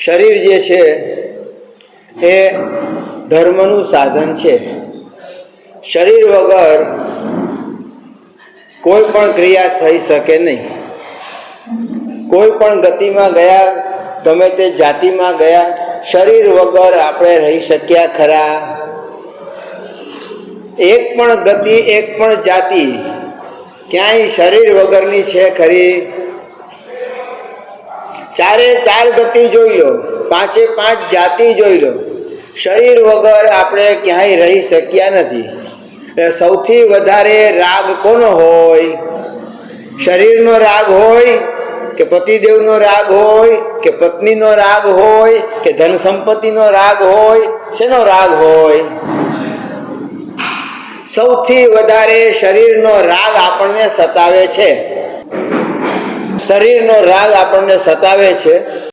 શરીર જે છે એ ધર્મનું સાધન છે. શરીર વગર કોઈ પણ ક્રિયા થઈ શકે નહીં. કોઈ પણ ગતિમાં ગયા, ગમે તે જાતિમાં ગયા, શરીર વગર આપણે રહી શક્યા ખરા. એક પણ ગતિ, એક પણ જાતિ ક્યાંય શરીર વગરની છે ખરી? ચારે ચાર ગતિ જોઈ લો, પાંચે પાંચ જાતિ જોઈ લો. શરીર વગર આપણે ક્યાંય રહી શક્યા નથી. સૌથી વધારે રાગ કોનો હોય? શરીરનો રાગ હોય કે પતિદેવનો રાગ હોય કે પત્નીનો રાગ હોય કે ધન સંપત્તિનો રાગ હોય? શેનો રાગ હોય? સૌથી વધારે શરીરનો રાગ આપણને સતાવે છે. શરીરનો રાગ આપણને સતાવે છે.